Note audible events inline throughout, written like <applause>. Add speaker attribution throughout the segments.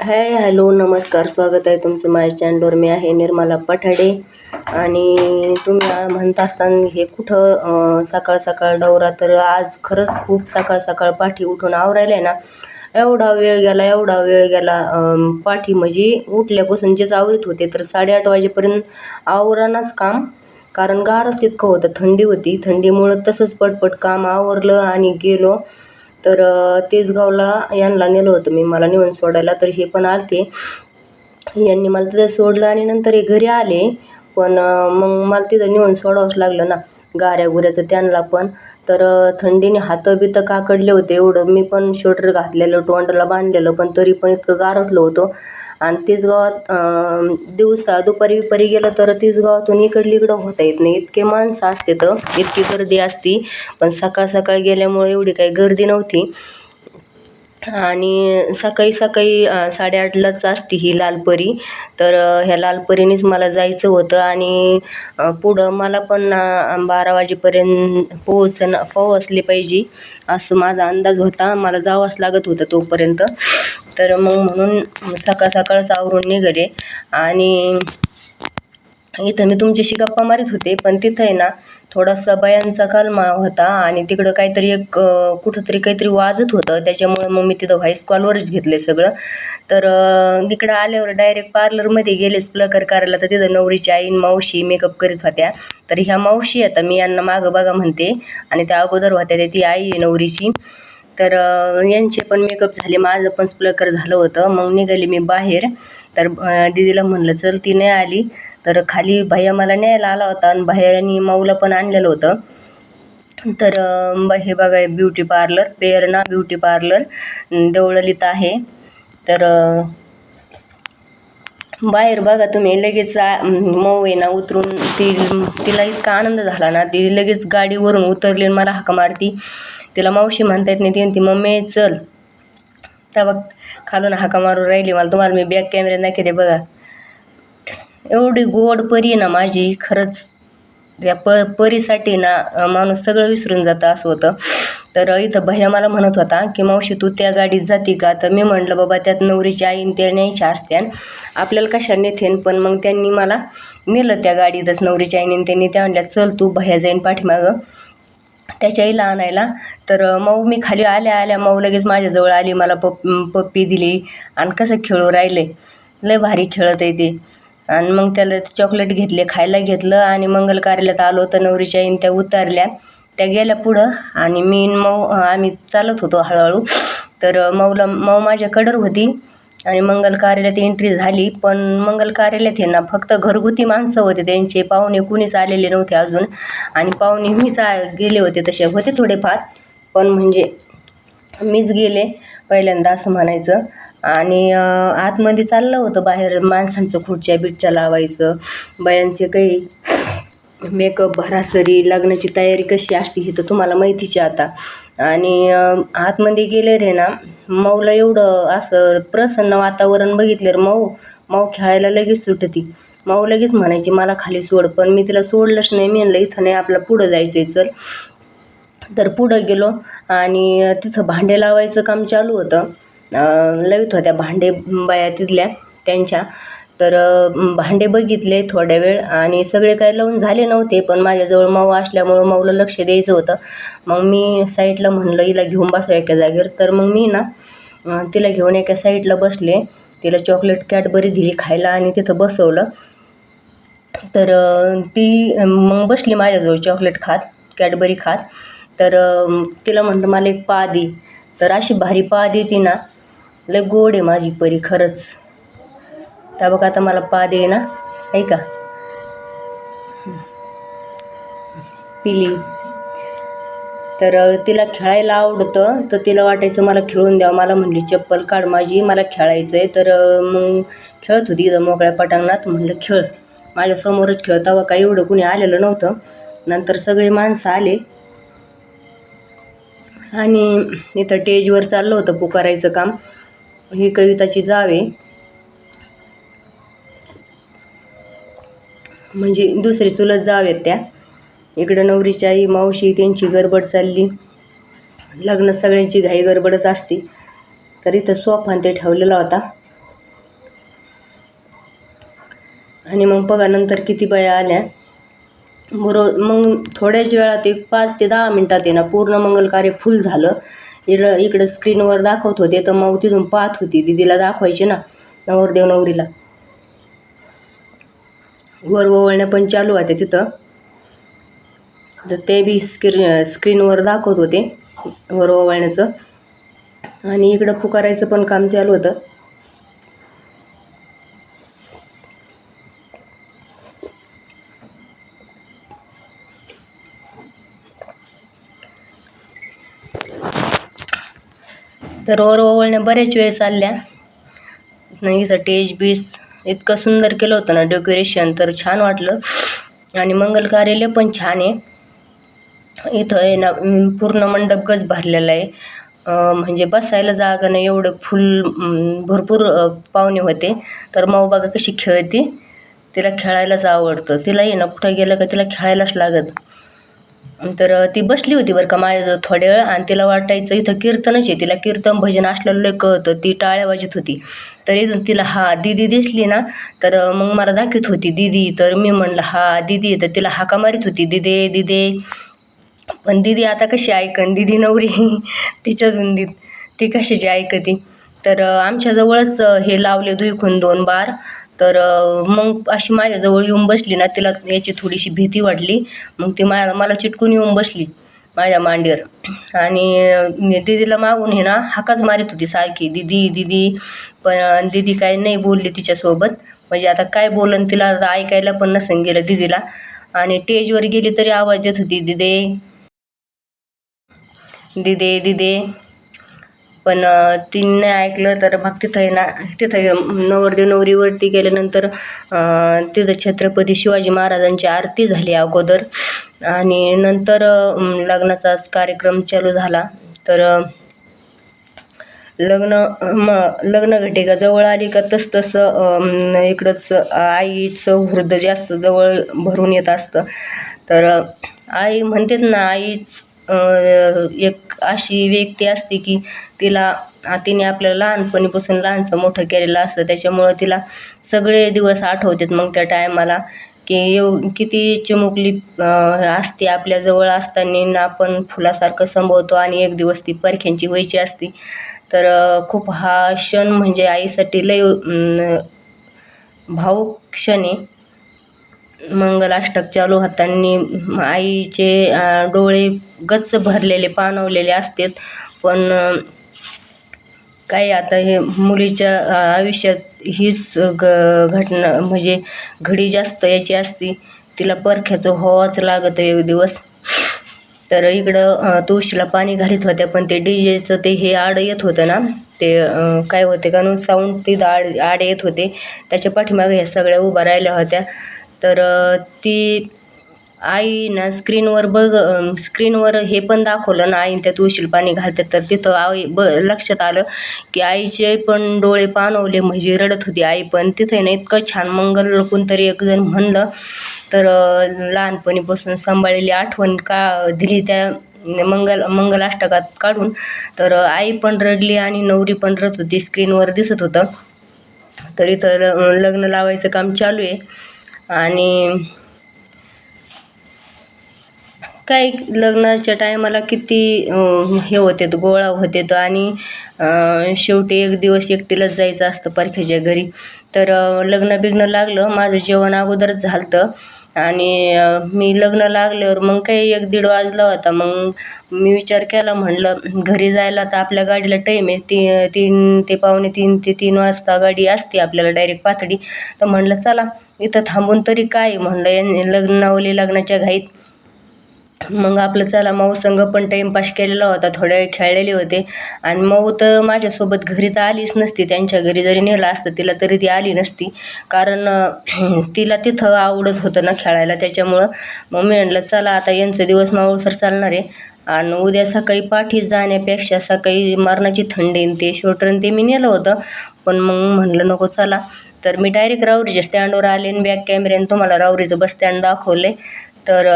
Speaker 1: Hi hello नमस्कार. स्वागत आहे तुमचं माझ्या चॅनलवर मी आहे निर्मला पठाडे. आणि तुम्ही म्हणत असताना हे कुठं सकाळ सकाळ डवरा तर आज खरंच खूप सकाळ सकाळ पाठी उठून आवरायला आहे ना. एवढा वेळ गेला एवढा वेळ गेला पाठी म्हणजे उठल्यापासून जेच आवरीत होते तर साडेआठ वाजेपर्यंत आवरानाच काम. कारण गारच तितकं होतं थंडी होती. थंडीमुळं तसंच पटपट काम आवरलं आणि गेलो. तर तेजगावला यांना नेलं होतं मी. मला नेऊन सोडायला. तर हे पण आलते. यांनी मला तिथं सोडलं आणि नंतर हे घरी आले. पण मग मला तिथं नेऊन सोडावंच लागलं ना. गाऱ्या गुऱ्याचं त्यांना पण. तर थंडीने हातं बितं काकडले होते एवढं. मी पण श्वेटर घातलेलं तोंडाला बांधलेलं पण तरी पण इतकं गारटलं होतं. आणि तीच गावात दिवसा दुपारी बिपारी गेलं तर तीच गावातून इकडली इकडं होता येत नाही. इतके माणसं असते तर इतकी गर्दी असती. पण सकाळ सकाळ गेल्यामुळे एवढी काही गर्दी नव्हती. आणि सकाळी सकाळी साडेआठलाच असते ही लालपरी तर ह्या लालपरीनेच मला जायचं होतं आणि पुढं मला पण बारा वाजेपर्यंत पोहोचणं पोहोचले पाहिजे असं माझा अंदाज होता. मला जावंच लागत होतं तोपर्यंत. तर मग म्हणून सकाळ सकाळच आवरून निघाले आणि इथं मी तुमच्याशी गप्पा मारित होते पण तिथं आहे ना थोडासा बायांचा कालमा होता आणि तिकडं काहीतरी एक कुठंतरी काहीतरी वाजत होतं. त्याच्यामुळे मग मी तिथं व्हॉईस कॉलवरच घेतले सगळं. तर इकडं आल्यावर डायरेक्ट पार्लरमध्ये गेलेच प्लकर करायला. तर तिथं नवरीची आईन मावशी मेकअप करीत होत्या. तर ह्या मावशी आता मी यांना मागं बघा म्हणते. आणि त्या अगोदर होत्या त्या ती आई आहे नवरीची. तर यांचे पण मेकअप झाले माझं पण स्प्लकर झालं होतं. मग निघाली मी बाहेर. तर दिदीला दीदीला म्हणलं चल ती नाही आली. तर खाली भैया मला न्यायला आला होता आणि भैयानी माऊला पण आणलेलं होतं. तर हे बघा beauty parlour Prerna beauty parlour देवळलीत आहे. तर बाहेर बघा तुम्ही लगेच मऊ आहे ना उतरून ती तिला इतका आनंद झाला ना ती लगेच गाडीवरून उतरली आणि मला हाका मारती. तिला मावशी म्हणता येत नाही ती म्हणती मम्मी चल. तेव्हा खालून हाका मारून राहिली मला तुम्हाला मी बॅक कॅमेऱ्यात दाखवते बघा. एवढी गोड परी आहे ना माझी खरंच. त्या प परीसाठी ना माणूस सगळं विसरून जातं असं होतं. तर इथं भैया मला म्हणत होता की मावशी तू त्या गाडीत जाती का? तर मी म्हटलं बाबा त्यात नवरीची आईन त्या न्यायच्या असत्यान आपल्याला कशा नेथेन पण मग त्यांनी मला नेलं त्या गाडीतच नवरीच्या आईने त्यांनी त्या म्हणल्या चल तू भैया जाईन पाठीमागं. त्याच्या आईला आणायला. तर मऊ मी खाली आल्या आल्या मऊ लगेच माझ्याजवळ आली मला पप पप्पी दिली आणि कसं खेळू राहिले. लय भारी खेळत आहे ते. आणि मग त्याला चॉकलेट घेतले खायला घेतलं आणि मंगल कार्यालयात आलो तर नवरीच्या आईन त्या उतरल्या. त्या गेल्या पुढं आणि मी न मऊ आम्ही चालत होतो हळूहळू. तर मऊला मऊ माझ्या कडर होती आणि मंगल कार्यालयात एंट्री झाली. पण मंगल कार्यालयात हे ना फक्त घरगुती माणसं होते. त्यांचे पाहुणे कुणीच आलेले नव्हते अजून. आणि पाहुणे मीच आ गेले होते तसे होते थोडेफार. पण म्हणजे मीच गेले पहिल्यांदा असं म्हणायचं. आणि आतमध्ये चाललं होतं बाहेर माणसांचं खुर्च्या बिडच्या लावायचं बायांचे काही मेकअप भरासरी लग्नाची तयारी कशी असते हे तर तुम्हाला माहितीच आहे आता. आणि आतमध्ये गेले रे ना मऊला एवढं असं प्रसन्न वातावरण बघितलं रे मऊ मऊ खेळायला लगेच सुटती. मऊ लगेच म्हणायची मला खाली सोड पण मी तिला सोडलंच नाही मी म्हणलं इथं नाही आपलं पुढं जायचं आहे चल. तर पुढं गेलो आणि तिथं भांडे लावायचं काम चालू होतं. लवित होत्या भांडे बाया तिथल्या त्यांच्या. तर भांडे बघितले थोड्या वेळ आणि सगळे काय लावून झाले नव्हते पण माझ्याजवळ माऊ असल्यामुळं माऊला लक्ष द्यायचं होतं. मग मी साईडला म्हणलं हिला घेऊन बसा एका जागेवर. तर मग मी ना तिला घेऊन एका साईडला बसले. तिला चॉकलेट कॅडबरी दिली खायला आणि तिथं बसवलं. तर ती मग बसली माझ्याजवळ चॉकलेट खात कॅडबरी खात. तर तिला म्हणलं मला एक पा दे. तर अशी भारी पा देते ना लय गोड आहे माझी परी खरंच. त्या बघा आता मला पा दे ना ऐका पिली. तर तिला खेळायला आवडतं तर तिला वाटायचं मला खेळून द्यावं. मला म्हणली चप्पल काढ माझी मला खेळायचं आहे तर मग खेळत होती इथं मोकळ्या पटांगणात म्हणलं खेळ. माझ्यासमोरच खेळ तेव्हा काही एवढं कुणी आलेलं नव्हतं. नंतर सगळे माणसं आले. आणि इथं टेजवर चाललं होतं पुकारायचं काम. ही कविताची जावे म्हणजे दुसरी चुलत जावे त्या. इकडं नवरीची आई मावशी त्यांची गडबड चालली. लग्न सगळ्यांची घाई गडबडच असते. तर इथं सोफान ते ठेवलेला होता. आणि मग बघा नंतर किती बाया आल्या. बरो मग थोड्याच वेळात एक पाच ते दहा मिनटात येणार पूर्ण मंगल कार्य फुल झालं. इकडं इकडं स्क्रीनवर दाखवत होते तर मग तिथून पाहत होती. दिदीला दाखवायचे ना नवरदेव नवरीला. वर ओवळण्या पण चालू होत्या तिथं. तर ते बी स्क्रीन स्क्रीनवर दाखवत होते वर ओवळण्याचं. आणि इकडं फुकारायचं पण काम चालू होतं. तर ओर ओवळण्या बऱ्याच वेळ चालल्या. नाही टेज बीस इतकं सुंदर केलं होतं ना डेकोरेशन तर छान वाटलं. आणि मंगल कार्यालय पण छान आहे. इथं आहे ना पूर्ण मंडप गज भरलेला आहे. म्हणजे बसायला जागा नाही एवढं फुल भरपूर पाहुणे होते. तर माऊबागा कशी खेळते तिला खेळायलाच आवडतं. तिला आहे ना कुठं गेलं का तिला खेळायलाच लागत. तर ती बसली होती बरं का माझ्याजवळ थोड्या वेळ आणि तिला वाटायचं इथं कीर्तनच आहे तिला कीर्तन भजन असलेलं लय कळतं ती टाळ्या वाजत होती. तर इथून तिला हा दिदी दिसली ना? तर मग मला दाखवत होती दिदी तर मी म्हणलं हा दिदी तर तिला हाका मारित होती दिदे दिदे. पण दिदी आता कशी ऐकन दिदी नवरी <laughs> तिच्या धुंदीत ती कशाची ऐकती? तर आमच्याजवळच हे लावले दुईखून दोन बार. तर मग अशी माझ्याजवळ येऊन बसली ना तिला याची थोडीशी भीती वाटली मग ती मा मला चिटकून येऊन बसली माझ्या मांडीवर. आणि दिदीला मागून हे ना हाकाच मारित होती सारखी. दिदी दिदी पण दिदी काय नाही बोलली तिच्यासोबत. म्हणजे आता काय बोलन तिला आता ऐकायला पण नसन गेलं दिदीला. आणि टेजवर गेली तरी आवाज देत होती दिदे. दिदे दिदे. पण तिने नाही ऐकलं तर मग तिथं ना तिथं नवरदेव नवरीवरती गेल्यानंतर तिथं छत्रपती शिवाजी महाराजांची आरती झाली अगोदर. आणि नंतर लग्नाचाच कार्यक्रम चालू झाला. तर लग्न म लग्न घटिका जवळ आली का तस तसं इकडंच आईचं हृदय जास्त जवळ भरून येत असतं. तर आई म्हणतात ना आईच एक अशी व्यक्ती असते की तिला तिने आपल्याला लहानपणीपासून लहानचं मोठं केलेलं असतं. त्याच्यामुळं तिला सगळे दिवस आठवतात मग त्या टायमाला की एव किती चिमुकली असते आपल्याजवळ असताना आपण फुलासारखं संभवतो आणि एक दिवस ती परख्यांची व्हायची असती. तर खूप हा क्षण म्हणजे आईसाठी लय भाऊक भावूक क्षण आहे. मंगलाष्टक चालू होताना आईचे डोळे गच्च भरलेले पाणवलेले असतात. पण काही काय आता हे मुलीच्या आयुष्यात हीच ग घटना म्हणजे घडी जास्त याची असती. तिला परख्याचं व्हावंच आहे एक दिवस. तर इकडं तुळशीला पाणी घालीत होत्या पण ते डी जेचं ते हे आड येत होतं ना. ते काय होते का साऊंड तिथं आड आड येत होते. त्याच्या पाठीमागे ह्या सगळ्या उभ्या राहिल्या होत्या. तर ती आईनं स्क्रीनवर बघ स्क्रीनवर हे पण दाखवलं ना आईन त्यात उशील पाणी घालतात. तर तिथं आई ब लक्षात आलं की आईचे पण डोळे पाणवले म्हणजे रडत होती आई पण. तिथे ना इतकं छान मंगल कोणतरी एक जण म्हणलं तर लहानपणीपासून सांभाळलेली आठवण का दिली त्या मंगल मंगलाष्टकात काढून. तर आई पण रडली आणि नवरी पण रडत होती स्क्रीनवर दिसत होतं. तर इथं ल- लग्न लावायचं काम चालू आहे. आणि काही लग्नाच्या टायमाला किती हे होते गोळा होते आणि शेवटी एक दिवस एकटीलाच जायचं असतं परख्याच्या घरी. तर लग्न बिग्न लागलं माझं जेवण अगोदरच झालं होतं आणि मी लग्न लागल्यावर मग काही एक दीड वाजला होता. मग मी विचार केला म्हणलं घरी जायला तर आपल्या गाडीला टाईम आहे. ती तीन ते पावणे तीन ते तीन वाजता गाडी असते आपल्याला डायरेक्ट पाथडी. तर म्हणलं चला इथं थांबून तरी काय म्हणलं यांनी लग्नावली लग्नाच्या घाईत मग आपलं चला मऊ संग पण टाईमपास केलेला होता थोड्या वेळ खेळलेले होते. आणि मऊ तर माझ्यासोबत घरी तर आलीच नसती त्यांच्या घरी जरी नेलं असतं तिला तरी ती आली नसती. कारण तिला तिथं आवडत होतं ना खेळायला त्याच्यामुळं मग मी म्हणलं चला आता यांचं दिवस मावळसर चालणार आहे. आणि उद्या सकाळी पाठीच जाण्यापेक्षा सकाळी मरणाची थंडी आणि ते शोटरन ते मी नेलं होतं. पण मग म्हणलं नको चला. तर मी डायरेक्ट रावरीच्या स्टँडवर आले आणि बॅक कॅमेऱ्याने तुम्हाला रावरीचं बस स्टँड दाखवले तर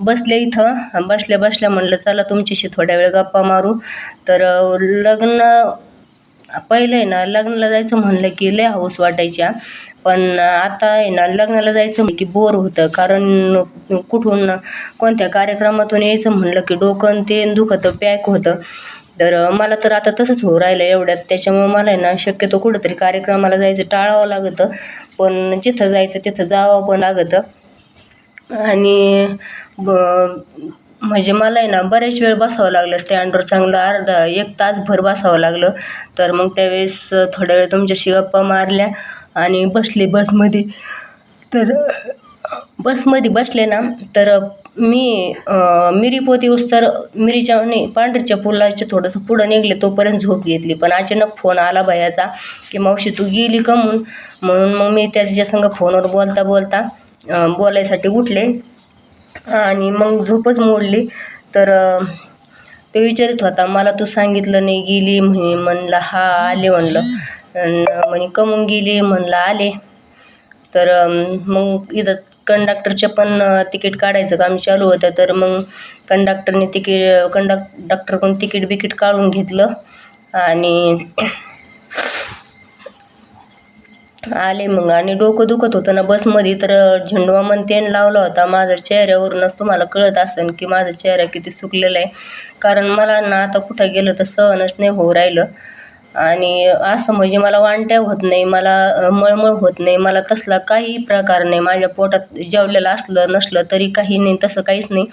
Speaker 1: बसले इथं. बसल्या बसल्या म्हणलं चला तुमच्याशी थोड्या वेळ गप्पा मारू. तर लग्न पहिलं आहे ना लग्नाला जायचं म्हणलं की लय हौस वाटायच्या. पण आता आहे ना लग्नाला जायचं म्हणलं की बोर होतं. कारण कुठून कोणत्या कार्यक्रमातून यायचं म्हणलं की डोकं ते दुखतं पॅक होतं. तर मला तर आता तसंच होऊ राहिलं एवढ्यात. त्याच्यामुळं मला आहे ना शक्यतो कुठंतरी कार्यक्रमाला जायचं टाळावं लागतं. पण जिथं जायचं तिथं जावं पण लागतं. आणि ब म्हणजे मला आहे ना बरेच वेळ बसावं लागलं. स्टँडवर चांगलं अर्धा एक तासभर बसावं लागलं. तर मग त्यावेळेस थोड्या वेळ तुमच्याशी गप्पा मारल्या आणि बसले बसमध्ये. तर बसमध्ये बसले ना तर मी मिरी पोती तर मिरीच्या नाही पांढरीच्या पुलाच्या थोडंसं पुढं निघले तोपर्यंत झोप घेतली. पण अचानक फोन आला भयाचा की मावशी तू गेली कमून म्हणून? मग मी त्याच्या संग फोनवर बोलता बोलता बोलायसाठी उठले. आणि मग झोपच मोडली. तर ते विचारित होता मला तू सांगितलं नाही गेली म्हणे म्हणलं हा आले म्हणलं. म्हणे कमून गेली? म्हणलं आले. तर मग इथं कंडक्टरचे पण तिकीट काढायचं काम चालू होतं. तर मग कंडक्टरने तिकीट कंडक्टरकडून तिकीट बिकीट काढून घेतलं. आणि आले मग आणि डोकं दुखत होतं ना. बसमध्ये तर झेंडूवामन तेल लावला होता. माझ्या चेहऱ्यावरूनच तुम्हाला कळत असेल की माझा चेहरा किती सुकलेला आहे. कारण मला ना आता कुठं गेलं तर सहनच नाही होऊ राहिलं. आणि असं म्हणजे मला वांट्या होत नाही मला मळमळ होत नाही मला तसला काही प्रकार नाही. माझ्या पोटात जेवलेलं असलं नसलं तरी काही नाही तसं काहीच नाही.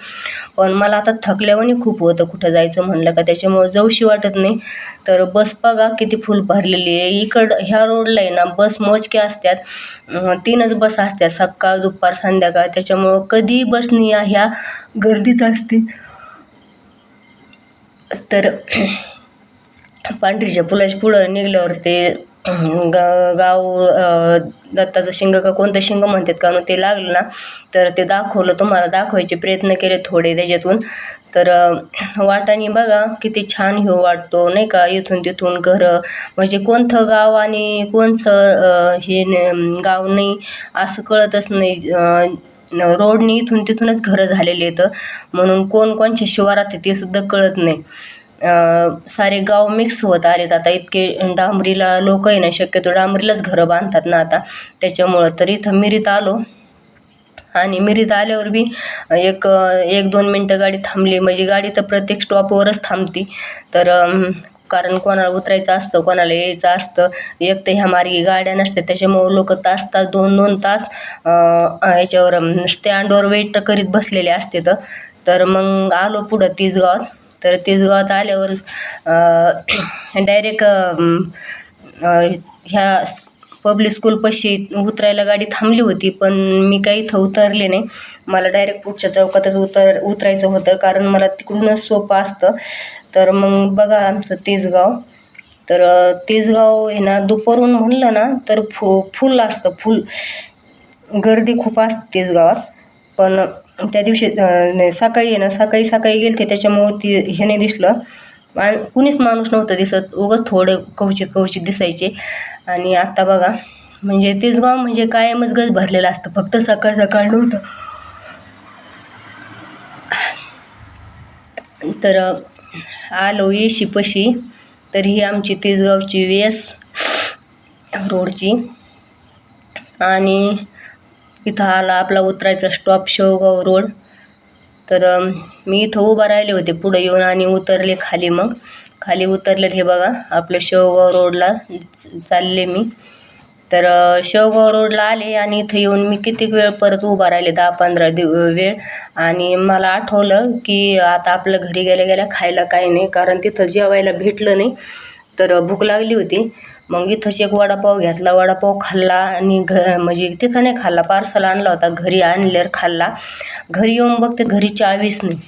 Speaker 1: पण मला आता थकल्यावानी खूप होतं कुठं जायचं म्हणलं का त्याच्यामुळं जाऊशी वाटत नाही. तर बस बघा किती फुल भरलेली आहे. इकडं ह्या रोडला आहे ना बस मोजक्या असतात तीनच बस असतात सकाळ दुपार संध्याकाळ. त्याच्यामुळं कधी बसनी ह्या गर्दीच असते. तर पांढरीच्या पुलाच्या पुढं निघल्यावर ते गा गाव दत्ताचं शिंग का कोणतं शिंग म्हणतात का ते लागलं ना तर ते दाखवलं तुम्हाला दाखवायचे प्रयत्न केले थोडे त्याच्यातून. तर वाटाने बघा किती छान हो वाटतो नाही का? इथून तिथून घरं म्हणजे कोणतं गाव आणि कोणचं हे गाव नाही असं कळतच नाही. रोडनी इथून तिथूनच घरं झालेली आहेत. म्हणून कोण कोणच्या शिवारात आहे ते सुद्धा कळत नाही. सारे गाव मिक्स होत आलेत आता इतके डांबरीला लोक आहे ना शक्यतो डांबरीलाच घरं बांधतात ना आता. त्याच्यामुळं तर इथं मिरीत आलो. आणि मिरीत आल्यावर बी एक एक दोन मिनटं गाडी थांबली. म्हणजे गाडी तर प्रत्येक स्टॉपवरच थांबती. तर कारण कोणाला उतरायचं असतं कोणाला यायचं असतं. एक तर ह्या मार्गी गाड्या नसतात. त्याच्यामुळं लोक तास तास दोन दोन तास ह्याच्यावर स्टँडवर वेट करीत बसलेले असते तर. मग आलो पुढं तीच गावात तर तिसगावात आल्यावर डायरेक्ट <clears throat> ह्या पब्लिक स्कूलपाशी उतरायला गाडी थांबली होती पण मी काही इथं उतरले नाही. मला डायरेक्ट पुढच्या चौकातच उतर उतरायचं होतं कारण मला तिकडूनच सोपं असतं. तर मग बघा आमचं तेजगाव. तर तेजगाव हे ना दुपारून म्हणलं ना तर फु फुल असतं फुल. गर्दी खूप असते तेजगावात. पण त्या दिवशी सकाळी आहे ना सकाळी सकाळी गेलते ते त्याच्यामुळं ती हे नाही दिसलं. मा कुणीच माणूस नव्हतं दिसत उगंच थोडं कवचित कवचित दिसायचे. आणि आत्ता बघा म्हणजे तेच गाव म्हणजे कायमच गज भरलेलं असतं फक्त सकाळ सकाळ नव्हतं. तर आलो येशीपशी तर ही आमची तेजगावची वेस रोडची. आणि इथं आला आपला उतरायचा स्टॉप शेवगाव रोड तर मी इथं उभा राहिले होते. पुढं येऊन आणि उतरले खाली मग. खाली उतरले हे बघा आपलं शेवगाव रोडला चालले मी. तर शेवगाव रोडला आले आणि इथं येऊन मी कितीक वेळ परत उभा राहिले? दहा पंधरा दिव वेळ. आणि मला आठवलं की आता आपलं घरी गेल्या गेल्या खायला काही नाही कारण तिथं जेवायला भेटलं नाही. तर भूक लागली होती. मग इथंच एक वडापाव घेतला. वडापाव खाल्ला आणि घ म्हणजे तिथं नाही खाल्ला. पार्सल आणला होता. घरी आणल्यावर खाल्ला. घरी येऊन बघते घरी चावीस नाही.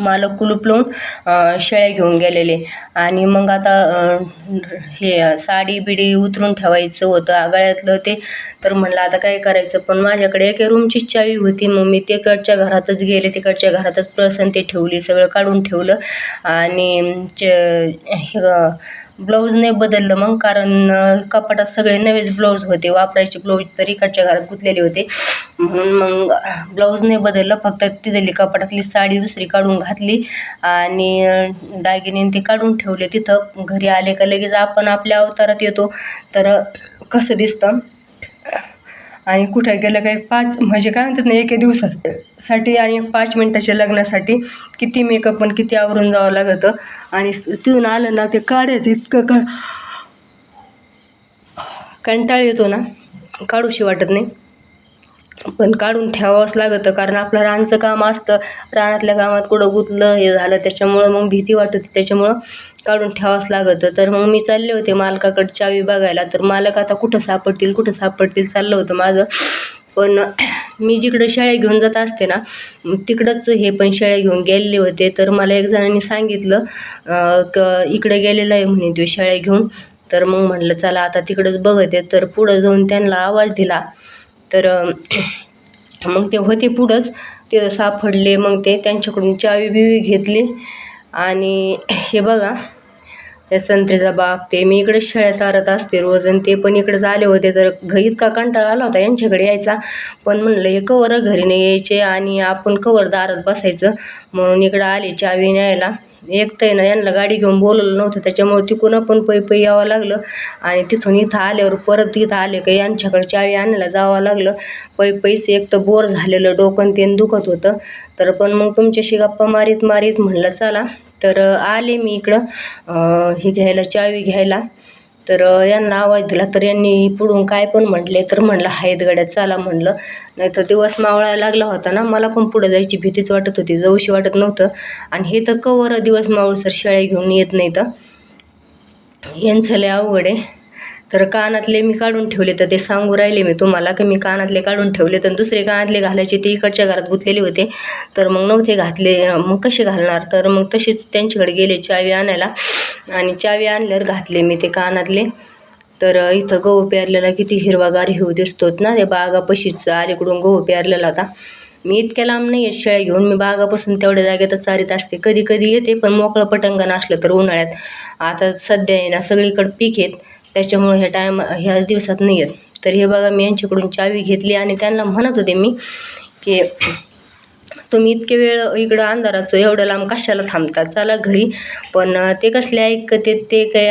Speaker 1: मालक कुलूप लावून शेळ्या घेऊन गेलेले. आणि मग आता हे साडी बिडी उतरून ठेवायचं होतं. गळ्यातलं ते तर म्हणलं आता काय करायचं? पण माझ्याकडे एक रूमचीच चावी होती. मग मी तिकडच्या घरातच गेले. तिकडच्या घरातच प्रसंती ते ठेवली. सगळं काढून ठेवलं. आणि च हे ब्लाऊज नाही बदललं मग कारण कपाटात सगळे नवेच ब्लाऊज होते. वापरायचे ब्लाऊज तर इकडच्या घरात गुंतलेले होते. म्हणून मग ब्लाऊज नाही बदललं. फक्त तिथली कपाटातली साडी दुसरी काढून घातली. आणि दागिने ते काढून ठेवले. तिथं घरी आले का लगेच आपण आपल्या अवतारात येतो. तर कसं दिसतं? आणि कुठे गेलं काय पाच म्हणजे काय म्हणतात ना एके दिवसासाठी आणि पाच मिनटाच्या लग्नासाठी किती मेकअप पण किती आवरून जावं लागतं. आणि तिथून आलं ना ते काढायचं इतकं का कंटाळ येतो ना. काढूशी वाटत नाही. पण काढून ठेवावंच लागतं कारण आपलं रानचं काम असतं. रानातल्या कामात कुठं गुतलं हे झालं त्याच्यामुळं मग भीती वाटते त्याच्यामुळं काढून ठेवावंच लागतं. तर मग मी चालले होते मालकाकडे चावी बघायला. तर मालक आता कुठं सापडतील कुठं सापडतील चाललं होतं माझं. पण मी जिकडं शेळ्या घेऊन जात असते ना तिकडंच हे पण शेळ्या घेऊन गेलेले होते. तर मला एक जणांनी सांगितलं क इकडे गेलेलं आहे म्हणे तो शेळ्या घेऊन. तर मग म्हटलं चला आता तिकडंच बघत. आहे तर पुढं जाऊन त्यांना आवाज दिला तर मग ते होते पुढंच ते सापडले मग ते त्यांच्याकडून चावी बिवी घेतली. आणि हे बघा त्या संत्र्याचा बाग ते मी इकडे शेळ्या चारत असते रोज आणि ते पण इकडेच आले होते. तर घ इतका कंटाळा आला होता यांच्याकडे यायचा. पण म्हणलं हे कवर घरी नाही यायचे आणि आपण कवर दारात बसायचं. म्हणून इकडं आले चावी न्यायला. एक तर आहे ना यांना गाडी घेऊन बोलवलं नव्हतं. त्याच्यामुळे तिकडून पण पै पै यावं लागलं. आणि तिथून इथं आल्यावर परत इथं आले का यांच्याकडे चावी आणायला जावं लागलं. पै पैसे एक तर बोर झालेलं डोकं तेन दुखत होतं. तर पण मग तुमच्याशी गप्पा मारीत मारीत म्हणलं चला. तर आले मी इकडं हे घ्यायला चावी घ्यायला. तर यांना आवाज दिला तर यांनी पुढून काय पण म्हटले तर म्हणलं आहेत गड्या चला म्हणलं. नाही तर दिवस मावळायला लागला होता ना मला पण पुढं जायची भीतीच वाटत होती जाऊशी वाटत नव्हतं. आणि हे तर कवर दिवस मावळसर शेळ्या घेऊन येत नाही तर यांचं लय अवघड आहे. तर कानातले मी काढून ठेवले तर ते सांगू राहिले मी तुम्हाला की मी कानातले काढून ठेवले तर दुसरे कानातले घालायचे ते इकडच्या घरात गुंतलेले होते. तर मग नव्हते घातले. मग कसे घालणार? तर मग तसेच त्यांच्याकडे गेले चावी आणायला. आणि चावी आणल्यावर घातले मी ते कानातले. तर इथं गहू पेरलेला किती हिरवागार हिव दिसतोत ना ते बागापाशीच. अलीकडून गहू पेरलेला होता. मी इतक्या लांब नाही येत शेळ्या घेऊन. मी बागापासून तेवढ्या जागेतच चारीत असते. कधी कधी येते पण मोकळं पटंगण असलं तर उन्हाळ्यात. आता सध्या आहे ना सगळीकडे पीक आहेत. त्याच्यामुळे ह्या टायम ह्या दिवसात नाही येत. तर हे बघा मी यांच्याकडून चावी घेतली आणि त्यांना म्हणत होते मी की तुम्ही इतके वेळ इकडं अंधाराचं एवढं लांब कशाला थांबता? चला घरी. पण ते कसले ऐकते ते काय